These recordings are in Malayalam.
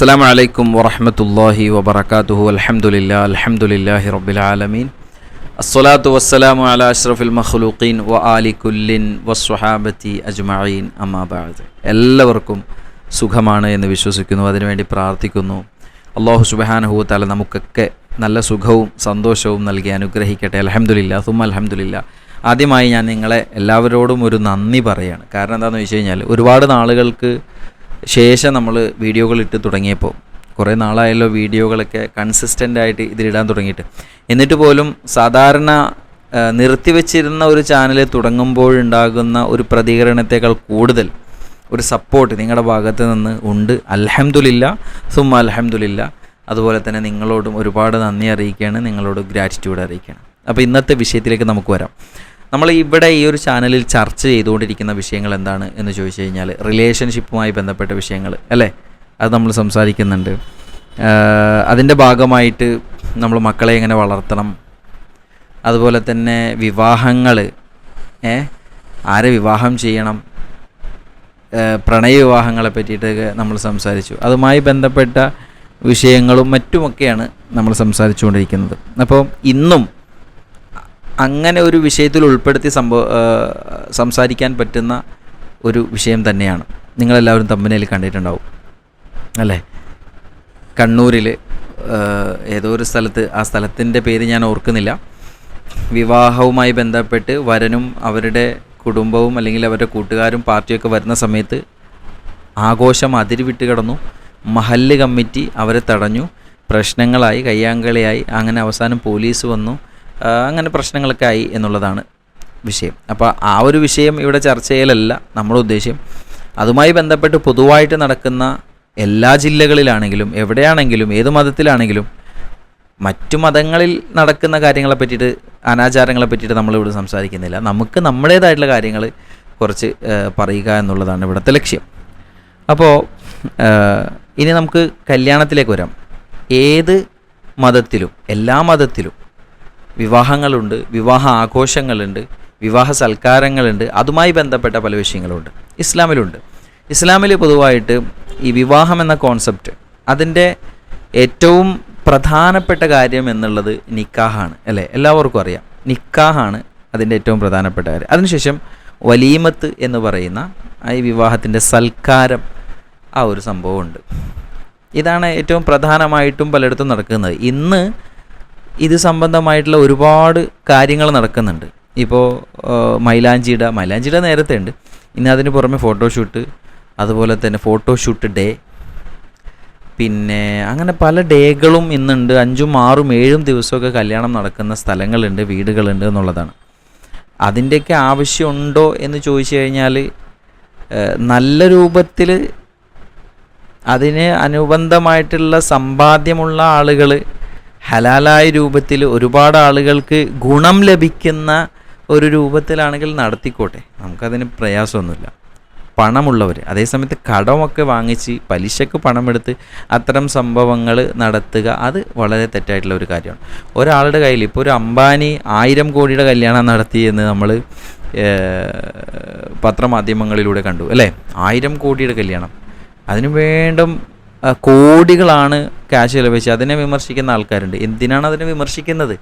അസ്സാം വലൈക്കും വറഹമത്തല്ലാഹി വബർക്കാത്തുഹു അലഹമുല്ല അലഹമുല്ലാഹി റബുലാലമീൻ അസ്സലാത്തു വസ്സലാമു അല അഷ്റഫുൽ മഖ്ലൂഖീൻ വ ആലി കുല്ലിൻ വസ്വഹാബത്തി അജ്മഈൻ. അമ്മാബാദ് എല്ലാവർക്കും സുഖമാണ് എന്ന് വിശ്വസിക്കുന്നു. അതിനുവേണ്ടി പ്രാർത്ഥിക്കുന്നു. അള്ളാഹു സുബഹാനഹു താല നമുക്കൊക്കെ നല്ല സുഖവും സന്തോഷവും നൽകി അനുഗ്രഹിക്കട്ടെ. അലഹമുല്ല സുമ അലഹമുല്ല ആദ്യമായി ഞാൻ നിങ്ങളെ എല്ലാവരോടും ഒരു നന്ദി പറയാണ്. കാരണം എന്താണെന്ന് വെച്ച് കഴിഞ്ഞാൽ ഒരുപാട് നാളുകൾക്ക് ശേഷം നമ്മൾ വീഡിയോകൾ ഇട്ട് തുടങ്ങിയപ്പോൾ കുറേ നാളായല്ലോ വീഡിയോകളൊക്കെ കൺസിസ്റ്റന്റ് ആയിട്ട് ഇതിലിടാൻ തുടങ്ങിയിട്ട്. എന്നിട്ട് പോലും സാധാരണ നിർത്തിവെച്ചിരുന്ന ഒരു ചാനൽ തുടങ്ങുമ്പോഴുണ്ടാകുന്ന ഒരു പ്രതികരണത്തേക്കാൾ കൂടുതൽ ഒരു സപ്പോർട്ട് നിങ്ങളുടെ ഭാഗത്ത് നിന്ന് ഉണ്ട്. അലഹമുല്ല സുമ അലഹമുല്ല അതുപോലെ തന്നെ നിങ്ങളോടും ഒരുപാട് നന്ദി അറിയിക്കുകയാണ് നിങ്ങളോട് ഗ്രാറ്റിറ്റ്യൂഡ് അറിയിക്കുകയാണ്. അപ്പോൾ ഇന്നത്തെ വിഷയത്തിലേക്ക് നമുക്ക് വരാം. നമ്മൾ ഇവിടെ ഈ ഒരു ചാനലിൽ ചർച്ച ചെയ്തുകൊണ്ടിരിക്കുന്ന വിഷയങ്ങൾ എന്താണ് എന്ന് ചോദിച്ചു കഴിഞ്ഞാൽ റിലേഷൻഷിപ്പുമായി ബന്ധപ്പെട്ട വിഷയങ്ങൾ അല്ലേ? അത് നമ്മൾ സംസാരിക്കുന്നുണ്ട്. അതിന്റെ ഭാഗമായിട്ട് നമ്മൾ മക്കളെ എങ്ങനെ വളർത്തണം? അതുപോലെ തന്നെ വിവാഹങ്ങൾ ഏ? ആരെ വിവാഹം ചെയ്യണം? പ്രണയവിവാഹങ്ങളെ പ്രണയ വിവാഹങ്ങളെ പറ്റിയിട്ടൊക്കെ നമ്മൾ സംസാരിച്ചു. അതുമായി ബന്ധപ്പെട്ട വിഷയങ്ങളും മറ്റുമൊക്കെയാണ് നമ്മൾ സംസാരിച്ചുകൊണ്ടിരിക്കുന്നത്. അപ്പോൾ ഇന്നും അങ്ങനെ ഒരു വിഷയത്തിൽ ഉൾപ്പെടുത്തി സംസാരിക്കാൻ പറ്റുന്ന ഒരു വിഷയം തന്നെയാണ്. നിങ്ങളെല്ലാവരും തമ്പനയിൽ കണ്ടിട്ടുണ്ടാവും. അല്ലേ? കണ്ണൂരിൽ ഏതോ ഒരു സ്ഥലത്ത് ആ സ്ഥലത്തിന്റെ പേര് ഞാൻ ഓർക്കുന്നില്ല. വിവാഹവുമായി ബന്ധപ്പെട്ട് വരനും അവരുടെ കുടുംബവും അല്ലെങ്കിൽ അവരുടെ കൂട്ടുകാരും പാർട്ടിയൊക്കെ വരുന്ന സമയത്ത് ആഘോഷം അതിരുവിട്ട് കിടന്നു. മഹല്ല് കമ്മിറ്റി അവരെ തടഞ്ഞു. പ്രശ്നങ്ങളായി കയ്യാങ്കളിയായി. അങ്ങനെ അവസാനം പോലീസ് വന്നു. അങ്ങനെ പ്രശ്നങ്ങളൊക്കെ ആയി എന്നുള്ളതാണ് വിഷയം. അപ്പോൾ ആ ഒരു വിഷയം ഇവിടെ ചർച്ച ചെയ്യലല്ല നമ്മുടെ ഉദ്ദേശ്യം. അതുമായി ബന്ധപ്പെട്ട് പൊതുവായിട്ട് നടക്കുന്ന എല്ലാ ജില്ലകളിലാണെങ്കിലും എവിടെയാണെങ്കിലും ഏത് മതത്തിലാണെങ്കിലും മറ്റു മതങ്ങളിൽ നടക്കുന്ന കാര്യങ്ങളെ പറ്റിയിട്ട് അനാചാരങ്ങളെ പറ്റിയിട്ട് നമ്മളിവിടെ സംസാരിക്കുന്നില്ല. നമുക്ക് നമ്മുടേതായിട്ടുള്ള കാര്യങ്ങൾ കുറച്ച് പറയുക എന്നുള്ളതാണ് ഇവിടുത്തെ ലക്ഷ്യം. അപ്പോൾ ഇനി നമുക്ക് കല്യാണത്തിലേക്ക് വരാം. ഏത് മതത്തിലും എല്ലാ മതത്തിലും വിവാഹങ്ങളുണ്ട് വിവാഹ ആഘോഷങ്ങളുണ്ട് വിവാഹ സൽക്കാരങ്ങളുണ്ട്. അതുമായി ബന്ധപ്പെട്ട പല വിഷയങ്ങളുണ്ട്. ഇസ്ലാമിലുണ്ട്. ഇസ്ലാമിൽ പൊതുവായിട്ട് ഈ വിവാഹം എന്ന കോൺസെപ്റ്റ് അതിന്റെ ഏറ്റവും പ്രധാനപ്പെട്ട കാര്യം എന്നുള്ളത് നിക്കാഹാണ് അല്ലേ? എല്ലാവർക്കും അറിയാം. നിക്കാഹാണ് അതിന്റെ ഏറ്റവും പ്രധാനപ്പെട്ട കാര്യം. അതിനുശേഷം വലീമത്ത് എന്ന് പറയുന്ന ഈ വിവാഹത്തിന്റെ സൽക്കാരം ആ ഒരു സംഭവമുണ്ട്. ഇതാണ് ഏറ്റവും പ്രധാനമായിട്ടും പലയിടത്തും നടക്കുന്നത്. ഇന്ന് ഇത് സംബന്ധമായിട്ടുള്ള ഒരുപാട് കാര്യങ്ങൾ നടക്കുന്നുണ്ട്. ഇപ്പോൾ മൈലാഞ്ചിയുടെ മൈലാഞ്ചിയുടെ നേരത്തെ ഉണ്ട്. ഇനി അതിന് പുറമെ ഫോട്ടോഷൂട്ട് അതുപോലെ തന്നെ ഫോട്ടോഷൂട്ട് ഡേ പിന്നെ അങ്ങനെ പല ഡേകളും ഇന്നുണ്ട്. അഞ്ചും ആറും ഏഴും ദിവസമൊക്കെ കല്യാണം നടക്കുന്ന സ്ഥലങ്ങളുണ്ട് വീടുകളുണ്ട് എന്നുള്ളതാണ്. അതിന്റെയൊക്കെ ആവശ്യമുണ്ടോ എന്ന് ചോദിച്ചു കഴിഞ്ഞാൽ നല്ല രൂപത്തിൽ അതിന് അനുബന്ധമായിട്ടുള്ള സമ്പാദ്യമുള്ള ആളുകൾ ഹലാലായ രൂപത്തിൽ ഒരുപാട് ആളുകൾക്ക് ഗുണം ലഭിക്കുന്ന ഒരു രൂപത്തിലാണെങ്കിൽ നടത്തിക്കോട്ടെ. നമുക്കതിന് പ്രയാസമൊന്നുമില്ല. പണമുള്ളവർ അതേസമയത്ത് കടമൊക്കെ വാങ്ങിച്ച് പലിശക്ക് പണമെടുത്ത് അത്തരം സംഭവങ്ങൾ നടത്തുക അത് വളരെ തെറ്റായിട്ടുള്ള ഒരു കാര്യമാണ്. ഒരാളുടെ കയ്യിൽ ഇപ്പോൾ ഒരു അംബാനി ആയിരം കോടിയുടെ കല്യാണം നടത്തി എന്ന് നമ്മൾ പത്രമാധ്യമങ്ങളിലൂടെ കണ്ടു അല്ലേ? ആയിരം കോടിയുടെ കല്യാണം. അതിനു വേണ്ടും കോടികളാണ് ക്യാഷ് ചെലവഴിച്ച് അതിനെ വിമർശിക്കുന്ന ആൾക്കാരുണ്ട്. എന്തിനാണ് അതിനെ വിമർശിക്കുന്നത്?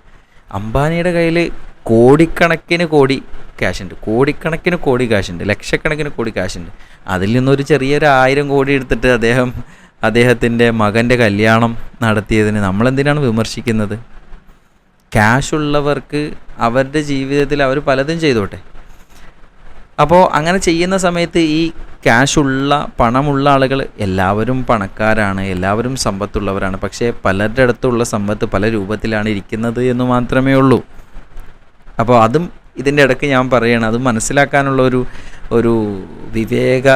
അംബാനിയുടെ കയ്യിൽ കോടിക്കണക്കിന് കോടി ക്യാഷ് ഉണ്ട്. കോടിക്കണക്കിന് കോടി ക്യാഷ് ഉണ്ട്. ലക്ഷക്കണക്കിന് കോടി ക്യാഷ് ഉണ്ട്. അതിൽ നിന്നൊരു ചെറിയൊരു ആയിരം കോടി എടുത്തിട്ട് അദ്ദേഹം അദ്ദേഹത്തിന്റെ മകന്റെ കല്യാണം നടത്തിയതിന് നമ്മളെന്തിനാണ് വിമർശിക്കുന്നത്? ക്യാഷ് ഉള്ളവർക്ക് അവരുടെ ജീവിതത്തിൽ അവർ പലതും ചെയ്തോട്ടെ. അപ്പോൾ അങ്ങനെ ചെയ്യുന്ന സമയത്ത് ഈ ക്യാഷ് ഉള്ള പണമുള്ള ആളുകൾ എല്ലാവരും പണക്കാരാണ് എല്ലാവരും സമ്പത്തുള്ളവരാണ്. പക്ഷേ പലരുടെ അടുത്തുള്ള സമ്പത്ത് പല രൂപത്തിലാണ് ഇരിക്കുന്നത് എന്ന് മാത്രമേ ഉള്ളൂ. അപ്പോൾ അതും ഇതിന്റെ ഇടയ്ക്ക് ഞാൻ പറയണം അത് മനസ്സിലാക്കാനുള്ള ഒരു ഒരു വിവേക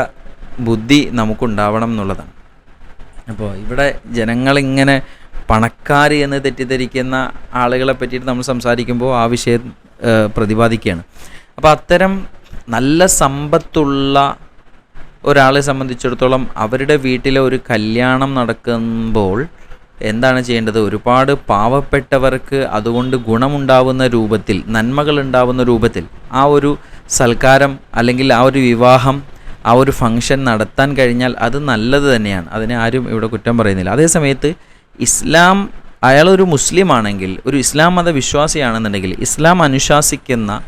ബുദ്ധി നമുക്കുണ്ടാവണം എന്നുള്ളതാണ്. അപ്പോൾ ഇവിടെ ജനങ്ങളിങ്ങനെ പണക്കാർ എന്ന് തെറ്റിദ്ധരിക്കുന്ന ആളുകളെ പറ്റിയിട്ട് നമ്മൾ സംസാരിക്കുമ്പോൾ ആ വിഷയം പ്രതിപാദിക്കുകയാണ്. അപ്പോൾ അത്തരം നല്ല സമ്പത്തുള്ള ഒരാളെ സംബന്ധിച്ചിടത്തോളം അവരുടെ വീട്ടിലെ ഒരു കല്യാണം നടക്കുമ്പോൾ എന്താണ് ചെയ്യേണ്ടത്? ഒരുപാട് പാവപ്പെട്ടവർക്ക് അതുകൊണ്ട് ഗുണമുണ്ടാവുന്ന രൂപത്തിൽ നന്മകൾ ഉണ്ടാവുന്ന രൂപത്തിൽ ആ ഒരു സൽക്കാരം അല്ലെങ്കിൽ ആ ഒരു വിവാഹം ആ ഒരു ഫംഗ്ഷൻ നടത്താൻ കഴിഞ്ഞാൽ അത് നല്ലത് തന്നെയാണ്. അതിനെ ആരും ഇവിടെ കുറ്റം പറയുന്നില്ല. അതേസമയത്ത് ഇസ്ലാം അയാളൊരു മുസ്ലിം ആണെങ്കിൽ ഒരു ഇസ്ലാം മത വിശ്വാസിയാണെന്നുണ്ടെങ്കിൽ ഇസ്ലാം അനുശാസിക്കുന്ന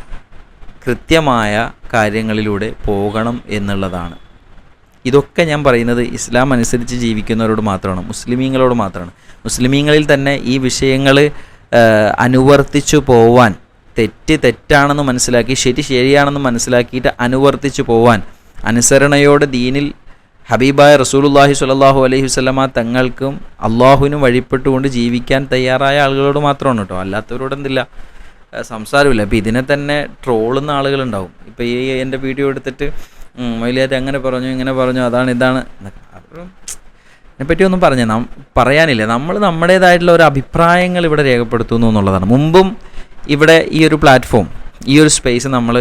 കൃത്യമായ കാര്യങ്ങളിലൂടെ പോകണം എന്നുള്ളതാണ്. ഇതൊക്കെ ഞാൻ പറയുന്നത് ഇസ്ലാം അനുസരിച്ച് ജീവിക്കുന്നവരോട് മാത്രമാണ് മുസ്ലിമീങ്ങളോട് മാത്രമാണ്. മുസ്ലിമീങ്ങളിൽ തന്നെ ഈ വിഷയങ്ങൾ അനുവർത്തിച്ചു പോവാൻ തെറ്റ് തെറ്റാണെന്ന് മനസ്സിലാക്കി ശരി ശരിയാണെന്ന് മനസ്സിലാക്കിയിട്ട് അനുവർത്തിച്ചു പോവാൻ അനുസരണയോടെ ദീനിൽ ഹബീബായ റസൂലുല്ലാഹി സ്വല്ലല്ലാഹു അലൈഹി വസല്ലമ തങ്ങൾക്കും അള്ളാഹുവിനും വഴിപ്പെട്ടുകൊണ്ട് ജീവിക്കാൻ തയ്യാറായ ആളുകളോട് മാത്രമാണ് കേട്ടോ. അല്ലാത്തവരോട് എന്തില്ല? ഏഹ് സംസാരമില്ല. അപ്പോൾ ഇതിനെ തന്നെ ട്രോളുന്ന ആളുകളുണ്ടാവും. ഇപ്പോൾ ഈ എന്റെ വീഡിയോ എടുത്തിട്ട് മൊയിലിയാറ്റ് അങ്ങനെ പറഞ്ഞു ഇങ്ങനെ പറഞ്ഞു അതാണ് ഇതാണ് എന്നൊക്കെ. പറ്റി ഇതിനെപ്പറ്റി ഒന്നും പറഞ്ഞ നാം പറയാനില്ല. നമ്മൾ നമ്മുടേതായിട്ടുള്ള ഒരു അഭിപ്രായങ്ങൾ ഇവിടെ രേഖപ്പെടുത്തുന്നു എന്നുള്ളതാണ്. മുമ്പും ഇവിടെ ഈ ഒരു പ്ലാറ്റ്ഫോം ഈ ഒരു സ്പേസ് നമ്മൾ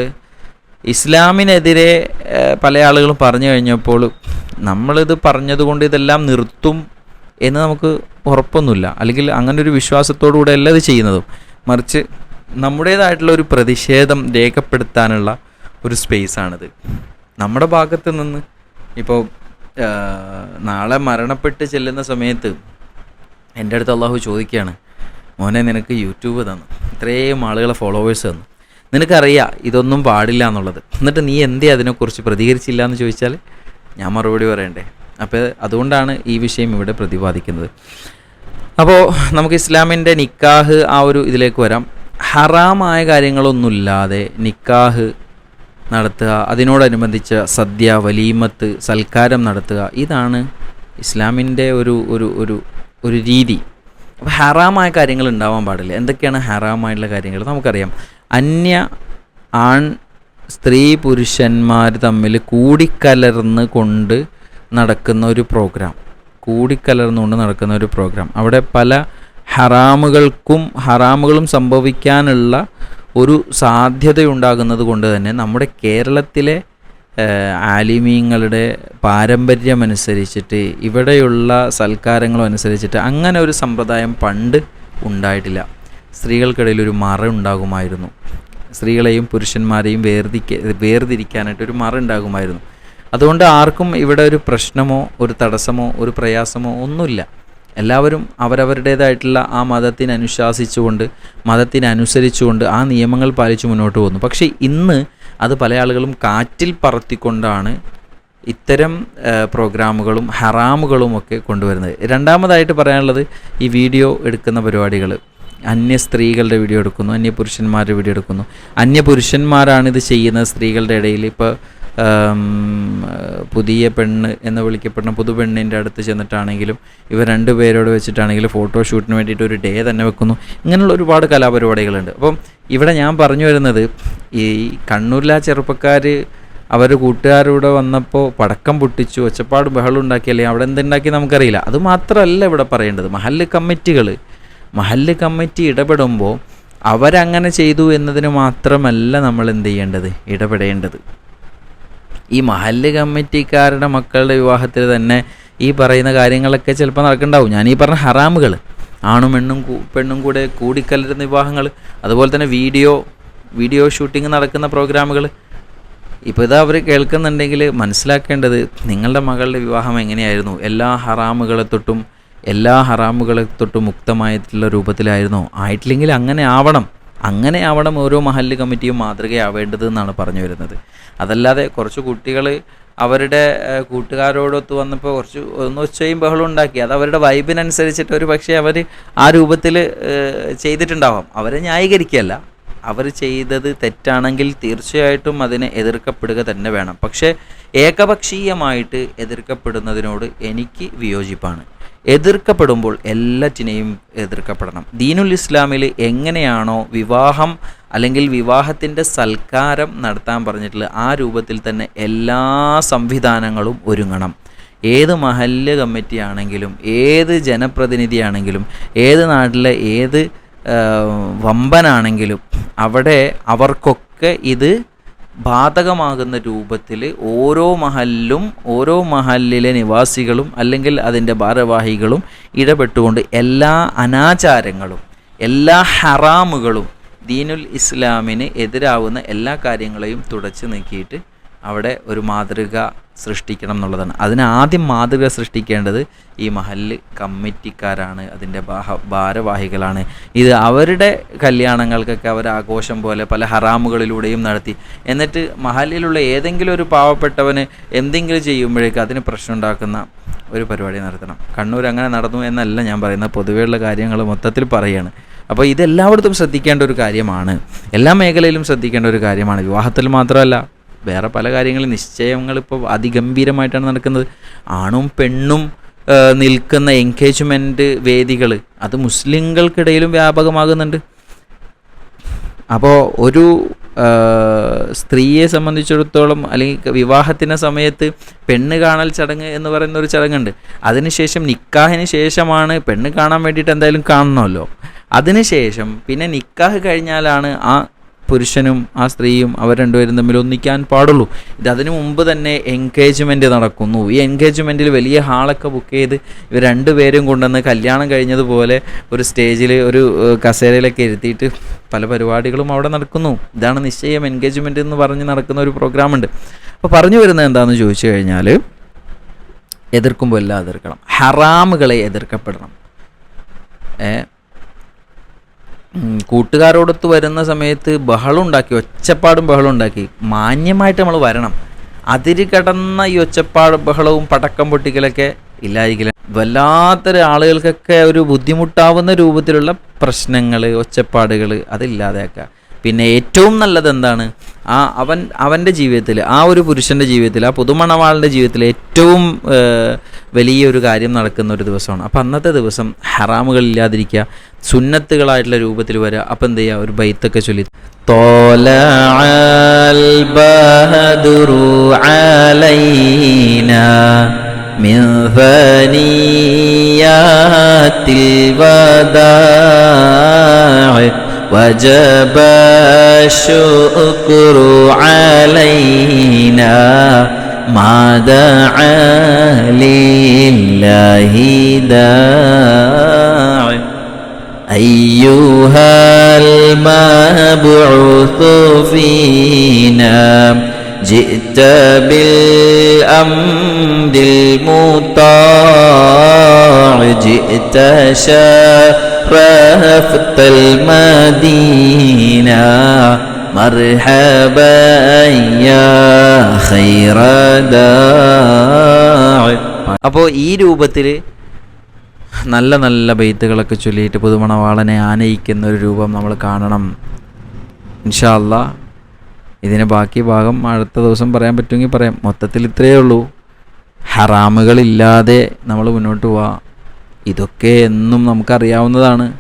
ഇസ്ലാമിനെതിരെ പല ആളുകളും പറഞ്ഞു കഴിഞ്ഞപ്പോൾ നമ്മളിത് പറഞ്ഞതുകൊണ്ട് ഇതെല്ലാം നിർത്തും എന്ന് നമുക്ക് ഉറപ്പൊന്നുമില്ല. അല്ലെങ്കിൽ അങ്ങനെ ഒരു വിശ്വാസത്തോടു കൂടെ അല്ല ഇത് ചെയ്യുന്നതും. മറിച്ച് നമ്മുടേതായിട്ടുള്ള ഒരു പ്രതിഷേധം രേഖപ്പെടുത്താനുള്ള ഒരു സ്പേസാണിത്. നമ്മുടെ ഭാഗത്ത് നിന്ന് ഇപ്പോൾ നാളെ മരണപ്പെട്ട് ചെല്ലുന്ന സമയത്ത് എന്റെ അടുത്ത് അള്ളാഹു ചോദിക്കുകയാണ് മോനെ നിനക്ക് യൂട്യൂബ് തന്നു. ഇത്രയും ആളുകളെ ഫോളോവേഴ്സ് തന്നു. നിനക്കറിയാം ഇതൊന്നും പാടില്ല എന്നുള്ളത്. എന്നിട്ട് നീ എന്തേ അതിനെക്കുറിച്ച് പ്രതികരിച്ചില്ല എന്ന് ചോദിച്ചാൽ ഞാൻ മറുപടി പറയണ്ടേ? അപ്പോൾ അതുകൊണ്ടാണ് ഈ വിഷയം ഇവിടെ പ്രതിപാദിക്കുന്നത്. അപ്പോൾ നമുക്ക് ഇസ്ലാമിന്റെ നിക്കാഹ് ആ ഒരു ഇതിലേക്ക് വരാം. ഹറാമായ കാര്യങ്ങളൊന്നുമില്ലാതെ നിക്കാഹ് നടത്തുക അതിനോടനുബന്ധിച്ച സദ്യ വലീമത്ത് സൽക്കാരം നടത്തുക ഇതാണ് ഇസ്ലാമിന്റെ ഒരു ഒരു ഒരു ഒരു രീതി. അപ്പോൾ ഹറാമായ കാര്യങ്ങൾ ഉണ്ടാവാൻ പാടില്ല. എന്തൊക്കെയാണ് ഹറാമായിട്ടുള്ള കാര്യങ്ങൾ? നമുക്കറിയാം. അന്യ ആൺ സ്ത്രീ പുരുഷന്മാർ തമ്മിൽ കൂടിക്കലർന്ന് കൊണ്ട് നടക്കുന്ന ഒരു പ്രോഗ്രാം. കൂടിക്കലർന്നുകൊണ്ട് നടക്കുന്ന ഒരു പ്രോഗ്രാം. അവിടെ പല ഹറാമുകൾക്കും ഹറാമുകളും സംഭവിക്കാനുള്ള ഒരു സാധ്യതയുണ്ടാകുന്നത് കൊണ്ട് തന്നെ നമ്മുടെ കേരളത്തിലെ ആലിമീങ്ങളുടെ പാരമ്പര്യമനുസരിച്ചിട്ട് ഇവിടെയുള്ള സൽക്കാരങ്ങളും അനുസരിച്ചിട്ട് അങ്ങനെ ഒരു സമ്പ്രദായം പണ്ട് ഉണ്ടായിട്ടില്ല. സ്ത്രീകൾക്കിടയിൽ ഒരു മറ ഉണ്ടാകുമായിരുന്നു. സ്ത്രീകളെയും പുരുഷന്മാരെയും വേർതിക്ക വേർതിരിക്കാനായിട്ട് ഒരു മറ ഉണ്ടാകുമായിരുന്നു. അതുകൊണ്ട് ആർക്കും ഇവിടെ ഒരു പ്രശ്നമോ ഒരു തടസ്സമോ ഒരു പ്രയാസമോ ഒന്നുമില്ല. എല്ലാവരും അവരവരുടേതായിട്ടുള്ള ആ മതത്തിനനുശാസിച്ചുകൊണ്ട് മതത്തിനനുസരിച്ചുകൊണ്ട് ആ നിയമങ്ങൾ പാലിച്ച് മുന്നോട്ട് പോകുന്നു. പക്ഷേ ഇന്ന് അത് പല ആളുകളും കാറ്റിൽ പറത്തിക്കൊണ്ടാണ് ഇത്തരം പ്രോഗ്രാമുകളും ഹറാമുകളും ഒക്കെ കൊണ്ടുവരുന്നത്. രണ്ടാമതായിട്ട് പറയാനുള്ളത് ഈ വീഡിയോ എടുക്കുന്ന പരിപാടികൾ അന്യ സ്ത്രീകളുടെ വീഡിയോ എടുക്കുന്നു അന്യ പുരുഷന്മാരുടെ വീഡിയോ എടുക്കുന്നു. അന്യ പുരുഷന്മാരാണ് ഇത് ചെയ്യുന്നത് സ്ത്രീകളുടെ ഇടയിൽ. ഇപ്പോൾ പുതിയ പെണ്ണ് എന്ന് വിളിക്കപ്പെടുന്ന പുതു പെണ്ണിന്റെ അടുത്ത് ചെന്നിട്ടാണെങ്കിലും ഇവർ രണ്ടുപേരോട് വെച്ചിട്ടാണെങ്കിലും ഫോട്ടോ ഷൂട്ടിന് വേണ്ടിയിട്ട് ഒരു ഡേ തന്നെ വെക്കുന്നു. ഇങ്ങനെയുള്ള ഒരുപാട് കലാപരിപാടികളുണ്ട്. അപ്പം ഇവിടെ ഞാൻ പറഞ്ഞു വരുന്നത് ഈ കണ്ണൂരിലെ ചെറുപ്പക്കാർ അവർ കൂട്ടുകാരൂടെ വന്നപ്പോൾ പടക്കം പൊട്ടിച്ചു ഒച്ചപ്പാട് ബഹളം ഉണ്ടാക്കി അല്ലെങ്കിൽ അവിടെ എന്തുണ്ടാക്കി നമുക്കറിയില്ല. അത് മാത്രമല്ല ഇവിടെ പറയേണ്ടത്. മഹല്ല് കമ്മിറ്റികൾ മഹല്ല് കമ്മിറ്റി ഇടപെടുമ്പോൾ അവരങ്ങനെ ചെയ്തു എന്നതിന് മാത്രമല്ല നമ്മൾ എന്ത് ചെയ്യേണ്ടത്? ഇടപെടേണ്ടത്. ഈ മഹല്ല് കമ്മിറ്റിക്കാരുടെ മക്കളുടെ വിവാഹത്തിൽ തന്നെ ഈ പറയുന്ന കാര്യങ്ങളൊക്കെ ചിലപ്പോൾ നടക്കുന്നുണ്ടാവും. ഞാൻ ഈ പറഞ്ഞ ഹറാമുകൾ ആണും പെണ്ണും പെണ്ണും കൂടെ കൂടിക്കലരുന്ന വിവാഹങ്ങൾ അതുപോലെ തന്നെ വീഡിയോ വീഡിയോ ഷൂട്ടിംഗ് നടക്കുന്ന പ്രോഗ്രാമുകൾ ഇപ്പോൾ ഇത് അവർ കേൾക്കുന്നുണ്ടെങ്കിൽ മനസ്സിലാക്കേണ്ടത് നിങ്ങളുടെ മകളുടെ വിവാഹം എങ്ങനെയായിരുന്നു? എല്ലാ ഹറാമുകളെ തൊട്ടും എല്ലാ ഹറാമുകളെ തൊട്ടും മുക്തമായിട്ടുള്ള രൂപത്തിലായിരുന്നു. ആയിട്ടില്ലെങ്കിൽ അങ്ങനെ ആവണം. അങ്ങനെ ആവണം ഓരോ മഹല്ല് കമ്മിറ്റിയും മാതൃകയാവേണ്ടത് എന്നാണ് പറഞ്ഞു വരുന്നത്. അതല്ലാതെ കുറച്ച് കുട്ടികൾ അവരുടെ കൂട്ടുകാരോടൊത്ത് വന്നപ്പോൾ കുറച്ച് ഒന്ന് ഒച്ചയും ബഹളം ഉണ്ടാക്കി. അത് അവരുടെ വൈബിനനുസരിച്ചിട്ട് ഒരു പക്ഷേ അവർ ആ രൂപത്തിൽ ചെയ്തിട്ടുണ്ടാവാം. അവരെ ന്യായീകരിക്കുകയല്ല. അവർ ചെയ്തത് തെറ്റാണെങ്കിൽ തീർച്ചയായിട്ടും അതിനെ എതിർക്കപ്പെടുക തന്നെ വേണം. പക്ഷേ ഏകപക്ഷീയമായിട്ട് എതിർക്കപ്പെടുന്നതിനോട് എനിക്ക് വിയോജിപ്പാണ്. എതിർക്കപ്പെടുമ്പോൾ എല്ലാറ്റിനെയും എതിർക്കപ്പെടണം. ദീനുൽ ഇസ്ലാമിൽ എങ്ങനെയാണോ വിവാഹം അല്ലെങ്കിൽ വിവാഹത്തിന്റെ സൽക്കാരം നടത്താൻ പറഞ്ഞിട്ടുള്ള ആ രൂപത്തിൽ തന്നെ എല്ലാ സംവിധാനങ്ങളും ഒരുങ്ങണം. ഏത് മഹല്ല് കമ്മിറ്റി ആണെങ്കിലും ഏത് ജനപ്രതിനിധിയാണെങ്കിലും ഏത് നാട്ടിലെ ഏത് വമ്പനാണെങ്കിലും അവിടെ അവർക്കൊക്കെ ഇത് ബാധകമാകുന്ന രൂപത്തിൽ ഓരോ മഹലിലും ഓരോ മഹലിലെ നിവാസികളും അല്ലെങ്കിൽ അതിന്റെ ഭാരവാഹികളും ഇടപെട്ടുകൊണ്ട് എല്ലാ അനാചാരങ്ങളും എല്ലാ ഹറാമുകളും ദീനുൽ ഇസ്ലാമിന് എതിരാവുന്ന എല്ലാ കാര്യങ്ങളെയും തുടച്ചു നീക്കിയിട്ട് അവിടെ ഒരു മാതൃക സൃഷ്ടിക്കണം എന്നുള്ളതാണ്. അതിന് ആദ്യം മാതൃക സൃഷ്ടിക്കേണ്ടത് ഈ മഹല്ല് കമ്മിറ്റിക്കാരാണ് അതിന്റെ ഭാരവാഹികളാണ്. ഇത് അവരുടെ കല്യാണങ്ങൾക്കൊക്കെ അവർ ആഘോഷം പോലെ പല ഹറാമുകളിലൂടെയും നടത്തി. എന്നിട്ട് മഹലിലുള്ള ഏതെങ്കിലും ഒരു പാവപ്പെട്ടവന് എന്തെങ്കിലും ചെയ്യുമ്പോഴേക്ക് അതിന് പ്രശ്നം ഉണ്ടാക്കുന്ന ഒരു പരിപാടി നടത്തണം. കണ്ണൂർ അങ്ങനെ നടന്നു എന്നല്ല ഞാൻ പറയുന്നത്. പൊതുവെയുള്ള കാര്യങ്ങൾ മൊത്തത്തിൽ പറയുകയാണ് അപ്പോൾ ഇതെല്ലായിടത്തും ശ്രദ്ധിക്കേണ്ട ഒരു കാര്യമാണ്. എല്ലാ മേഖലയിലും ശ്രദ്ധിക്കേണ്ട ഒരു കാര്യമാണ്. വിവാഹത്തിൽ മാത്രമല്ല വേറെ പല കാര്യങ്ങളും നിശ്ചയങ്ങൾ ഇപ്പോൾ അതിഗംഭീരമായിട്ടാണ് നടക്കുന്നത്. ആണും പെണ്ണും നിൽക്കുന്ന എൻഗേജ്മെന്റ് വേദികൾ അത് മുസ്ലിങ്ങൾക്കിടയിലും വ്യാപകമാകുന്നുണ്ട്. അപ്പോൾ ഒരു സ്ത്രീയെ സംബന്ധിച്ചിടത്തോളം അല്ലെങ്കിൽ വിവാഹത്തിന്റെ സമയത്ത് പെണ്ണ് കാണൽ ചടങ്ങ് എന്ന് പറയുന്ന ഒരു ചടങ്ങുണ്ട്. അതിനുശേഷം നിക്കാഹിന് ശേഷമാണ് പെണ്ണ് കാണാൻ വേണ്ടിയിട്ട് എന്തായാലും കാണണമല്ലോ. അതിനുശേഷം പിന്നെ നിക്കാഹ് കഴിഞ്ഞാലാണ് ആ പുരുഷനും ആ സ്ത്രീയും അവർ രണ്ടുപേരും തമ്മിൽ ഒന്നിക്കാൻ പാടുള്ളൂ. ഇത് അതിനു മുമ്പ് തന്നെ എൻഗേജ്മെന്റ് നടക്കുന്നു. ഈ എൻഗേജ്മെന്റിൽ വലിയ ഹാളൊക്കെ ബുക്ക് ചെയ്ത് ഇവർ രണ്ടുപേരും കൊണ്ടുവന്ന് കല്യാണം കഴിഞ്ഞതുപോലെ ഒരു സ്റ്റേജിൽ ഒരു കസേരയിലൊക്കെ ഇരുത്തിയിട്ട് പല പരിപാടികളും അവിടെ നടക്കുന്നു. ഇതാണ് നിശ്ചയം. എൻഗേജ്മെന്റ് എന്ന് പറഞ്ഞ് നടക്കുന്ന ഒരു പ്രോഗ്രാമുണ്ട് അപ്പോൾ പറഞ്ഞു വരുന്നത് എന്താണെന്ന് ചോദിച്ചു കഴിഞ്ഞാൽ എതിർക്കുമ്പോൾ എല്ലാം എതിർക്കണം. ഹറാമുകളെ എതിർക്കപ്പെടണം. കൂട്ടുകാരോടൊത്ത് വരുന്ന സമയത്ത് ബഹളം ഉണ്ടാക്കി ഒച്ചപ്പാടും ബഹളം ഉണ്ടാക്കി മാന്യമായിട്ട് നമ്മൾ വരണം. അതിര് കടന്ന ഈ ഒച്ചപ്പാട് ബഹളവും പടക്കം പൊട്ടിക്കലൊക്കെ ഇല്ലായിരിക്കില്ല. വല്ലാത്തൊരു ആളുകൾക്കൊക്കെ ഒരു ബുദ്ധിമുട്ടാവുന്ന രൂപത്തിലുള്ള പ്രശ്നങ്ങൾ ഒച്ചപ്പാടുകൾ അതില്ലാതെയാക്കുക. പിന്നെ ഏറ്റവും നല്ലത് എന്താണ്? ആ അവൻ അവന്റെ ജീവിതത്തിൽ ആ ഒരു പുരുഷന്റെ ജീവിതത്തിൽ ആ പുതുമണവാളിന്റെ ജീവിതത്തിൽ ഏറ്റവും വലിയൊരു കാര്യം നടക്കുന്ന ഒരു ദിവസമാണ്. അപ്പം അന്നത്തെ ദിവസം ഹറാമുകൾ ഇല്ലാതിരിക്കുക സുന്നത്തുകളായിട്ടുള്ള രൂപത്തിൽ വരിക അപ്പം എന്ത് ചെയ്യുക ഒരു ബൈത്തൊക്കെ ചൊല്ലി طلع البدر علينا من ثنيات الوداع وجب الشكر علينا ما دعا لله داع أيها المبعوث فينا جئت بالأمر المطاع جئت شرفت المدينة مرحبا يا خير داع അപ്പോൾ ഈ രൂപത്തിൽ നല്ല നല്ല ബെയ്ത്തുകളൊക്കെ ചൊല്ലിയിട്ട് പുതുമണവാളനെ ആനയിക്കുന്ന ഒരു രൂപം നമ്മൾ കാണണം. ഇൻഷാല്ല ഇതിന് ബാക്കി ഭാഗം അടുത്ത ദിവസം പറയാൻ പറ്റുമെങ്കിൽ പറയാം. മൊത്തത്തിൽ ഇത്രയേ ഉള്ളൂ. ഹറാമുകളില്ലാതെ നമ്മൾ മുന്നോട്ട് പോവാ. ഇതൊക്കെ എന്നും നമുക്കറിയാവുന്നതാണ്.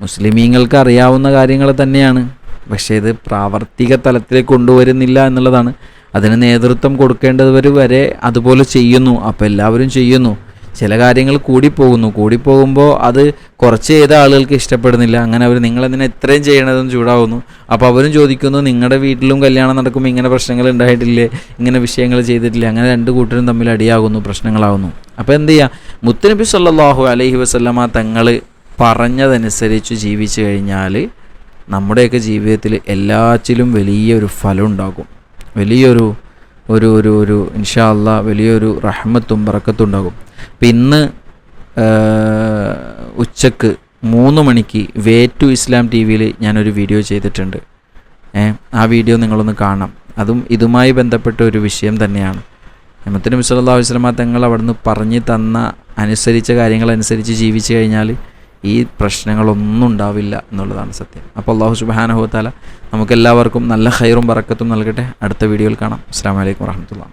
മുസ്ലിമീങ്ങൾക്ക് അറിയാവുന്ന കാര്യങ്ങൾ തന്നെയാണ്. പക്ഷേ ഇത് പ്രാവർത്തിക തലത്തിലേക്ക് കൊണ്ടുവരുന്നില്ല എന്നുള്ളതാണ്. അതിന് നേതൃത്വം കൊടുക്കേണ്ടവർ വരെ അതുപോലെ ചെയ്യുന്നു. അപ്പോൾ എല്ലാവരും ചെയ്യുന്നു. ചില കാര്യങ്ങൾ കൂടിപ്പോകുന്നു. കൂടിപ്പോകുമ്പോൾ അത് കുറച്ച് ചെയ്ത ആളുകൾക്ക് ഇഷ്ടപ്പെടുന്നില്ല. അങ്ങനെ അവർ നിങ്ങളെന്തിനാ ഇത്രയും ചെയ്യണതെന്ന് ചൂടാവുന്നു. അപ്പോൾ അവരും ചോദിക്കുന്നു നിങ്ങളുടെ വീട്ടിലും കല്യാണം നടക്കുമ്പോൾ ഇങ്ങനെ പ്രശ്നങ്ങൾ ഉണ്ടായിട്ടില്ലേ ഇങ്ങനെ വിഷയങ്ങൾ ചെയ്തിട്ടില്ലേ? അങ്ങനെ രണ്ട് കൂട്ടരും തമ്മിൽ അടിയാകുന്നു പ്രശ്നങ്ങളാകുന്നു അപ്പോൾ എന്ത് ചെയ്യുക മുത്തനബി സല്ലാഹു അലൈഹി വസല്ലമ തങ്ങൾ പറഞ്ഞതനുസരിച്ച് ജീവിച്ചു കഴിഞ്ഞാൽ നമ്മുടെയൊക്കെ ജീവിതത്തിൽ എല്ലാറ്റിലും വലിയൊരു ഫലം ഉണ്ടാകും. വലിയൊരു ഒരു ഒരു ഒരു ഇൻഷാ അല്ലാ വലിയൊരു റഹ്മത്തും ബറക്കത്തും ഉണ്ടാകും. അപ്പം ഇന്ന് ഉച്ചയ്ക്ക് മൂന്ന് മണിക്ക് വേ ടു ഇസ്ലാം ടി വിയിൽ ഞാനൊരു വീഡിയോ ചെയ്തിട്ടുണ്ട്. ആ വീഡിയോ നിങ്ങളൊന്ന് കാണാം. അതും ഇതുമായി ബന്ധപ്പെട്ട ഒരു വിഷയം തന്നെയാണ്. സല്ലല്ലാഹു അലൈഹി വസല്ലമ തങ്ങൾ അവിടുന്ന് പറഞ്ഞു തന്ന അനുസരിച്ച കാര്യങ്ങളനുസരിച്ച് ജീവിച്ചു കഴിഞ്ഞാൽ ഈ പ്രശ്നങ്ങളൊന്നും ഉണ്ടാവില്ല എന്നുള്ളതാണ് സത്യം. അപ്പോൾ അള്ളാഹു സുബാനഹുത്താല നമുക്കെല്ലാവർക്കും നല്ല ഹൈറും പറക്കത്തും നൽകട്ടെ. അടുത്ത വീഡിയോയിൽ കാണാം. അസ്സാം വലൈക്കും വർഹമത്തുള്ള